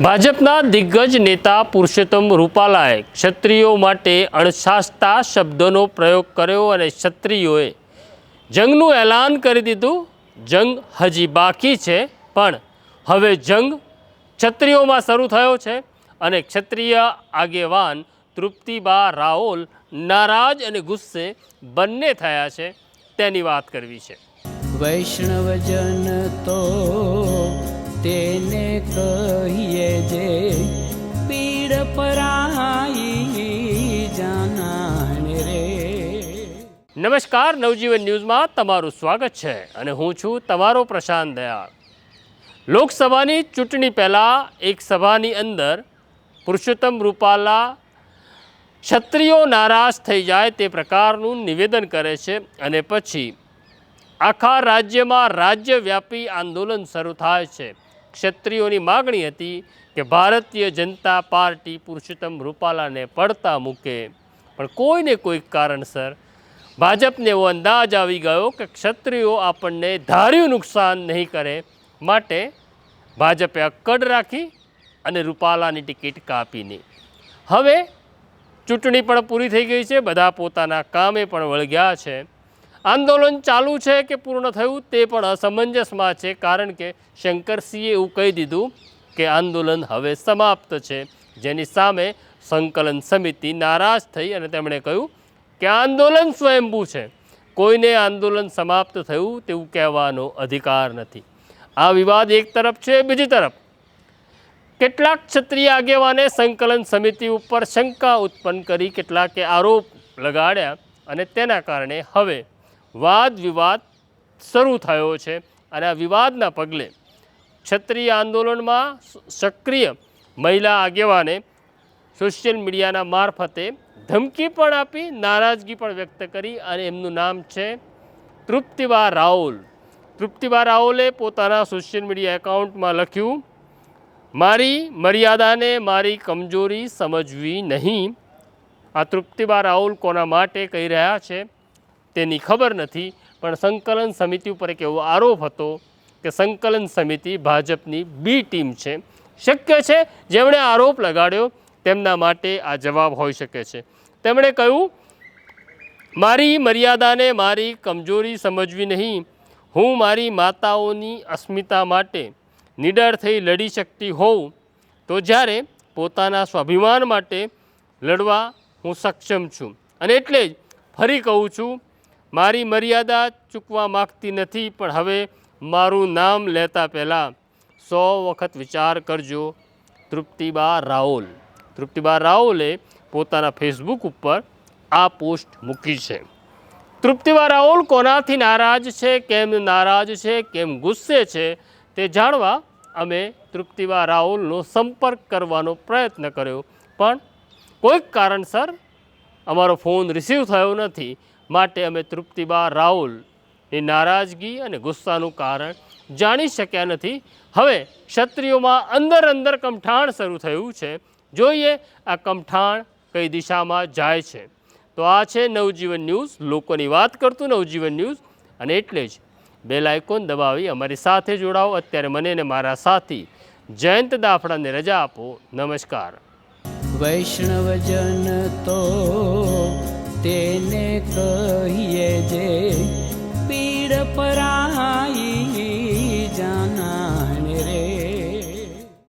ભાજપના દિગ્ગજ નેતા પુરુષોત્તમ રૂપાલાએ ક્ષત્રિયો માટે અણશાસ્તા શબ્દોનો પ્રયોગ કર્યો અને ક્ષત્રિયોએ જંગનું એલાન કરી દીધું. જંગ હજી બાકી છે, પણ હવે જંગ ક્ષત્રિયોમાં શરૂ થયો છે અને ક્ષત્રિય આગેવાન તૃપ્તિબા રાઓલ નારાજ અને ગુસ્સે બંને થયા છે. તેની વાત કરવી છે. વૈષ્ણવજન તો તેને કહીએ જે પીડ પરાઈ જાનાને રે. નમસ્કાર, નવજીવન ન્યૂઝમાં તમારું સ્વાગત છે અને હું છું તમારો પ્રશાંત દયાળ. લોકસભાની ચૂંટણી પહેલાં એક સભાની અંદર પુરુષોત્તમ રૂપાલા ક્ષત્રિયો નારાજ થઈ જાય તે પ્રકારનું નિવેદન કરે છે અને પછી આખા રાજ્યમાં રાજ્યવ્યાપી આંદોલન શરૂ થાય છે. ક્ષત્રિયોની માગણી હતી કે ભારતીય જનતા પાર્ટી પુરુષોત્તમ રૂપાલાને પડતા મૂકે. પણ કોઈને કોઈક કારણસર ભાજપને એવો અંદાજ આવી ગયો કે ક્ષત્રિયો આપણને ધાર્યું નુકસાન નહીં કરે માટે ભાજપે અક્કડ રાખી અને રૂપાલાની ટિકિટ કાપીની. હવે ચૂંટણી પણ પૂરી થઈ ગઈ છે, બધા પોતાના કામે પણ વળગ્યા છે. આંદોલન ચાલુ છે કે પૂર્ણ થયું તે પણ અસમંજસમાં છે, કારણ કે શંકરસિંહે એવું કહી દીધું કે આંદોલન હવે સમાપ્ત છે. જેની સામે સંકલન સમિતિ નારાજ થઈ અને તેમણે કહ્યું કે આંદોલન સ્વયંભૂ છે. કોઈને આંદોલન સમાપ્ત થયું તેવું કહેવાનો અધિકાર નથી. આ વિવાદ એક તરફ છે, બીજી તરફ કેટલાક ક્ષત્રિય આગેવાને સંકલન સમિતિ ઉપર શંકા ઉત્પન્ન કરી, કેટલાકે આરોપ લગાડ્યા અને તેના કારણે હવે વાદ વિવાદ શરૂ થયો છે અને આ વિવાદના પગલે ક્ષત્રિય આંદોલનમાં સક્રિય મહિલા આગેવાને સોશિયલ મીડિયાના મારફતે ધમકી પણ આપી, નારાજગી પણ વ્યક્ત કરી અને એમનું નામ છે તૃપ્તિબા રાઉલ. તૃપ્તિબા રાઉલે પોતાના સોશિયલ મીડિયા એકાઉન્ટમાં લખ્યું, મારી મર્યાદાને મારી કમજોરી સમજવી નહીં. આ તૃપ્તિબા રાહુલ કોના માટે કહી રહ્યા છે? તેની ખબર નથી, પણ સંકલન સમિતિ ઉપર એક એવો આરોપ હતો કે સંકલન સમિતિ ભાજપની બી ટીમ છે. શક્ય છે જેમણે આરોપ લગાડ્યો, તેમના માટે આ જવાબ હોઈ શકે છે. તેમણે કહ્યું, મારી મર્યાદાને મારી કમજોરી સમજવી નહીં. હું મારી માતાઓની અસ્મિતા માટે નિડર થઈ લડી શકતી હોઉં. તો જ્યારે પોતાના સ્વાભિમાન માટે લડવા હું સક્ષમ છું. અને એટલે જ ફરી કહું છું મારી મર્યાદા ચૂકવા માગતી નથી, પણ હવે મારું નામ લેતા પહેલાં સો વખત વિચાર કરજો. તૃપ્તિબા રાઓલ તૃપ્તિબા રાઓલે પોતાના ફેસબુક ઉપર આ પોસ્ટ મૂકી છે. તૃપ્તિબા રાઓલ કોનાથી નારાજ છે, કેમ નારાજ છે, કેમ ગુસ્સે છે તે જાણવા અમે તૃપ્તિબા રાહુલનો સંપર્ક કરવાનો પ્રયત્ન કર્યો. પણ કોઈક કારણસર અમારો ફોન રિસીવ થયો નથી. માટે અમે તૃપ્તિબા રાહુલની નારાજગી અને ગુસ્સાનું કારણ જાણી શક્યા નથી. હવે ક્ષત્રિયોમાં અંદર અંદર કમઠાણ શરૂ થયું છે. જોઈએ આ કમઠાણ કઈ દિશામાં જાય છે. તો આ છે નવજીવન ન્યૂઝ. લોકોની વાત કરતું નવજીવન ન્યૂઝ. અને એટલે જ બેલ આઇકોન દબાવી અમારી સાથે જોડાઓ. અત્યારે મને ને મારા સાથી જયંત દાફડાને રજા આપો. નમસ્કાર. વૈષ્ણવજન તો તેને કહીએ જે પીડ પરાઈ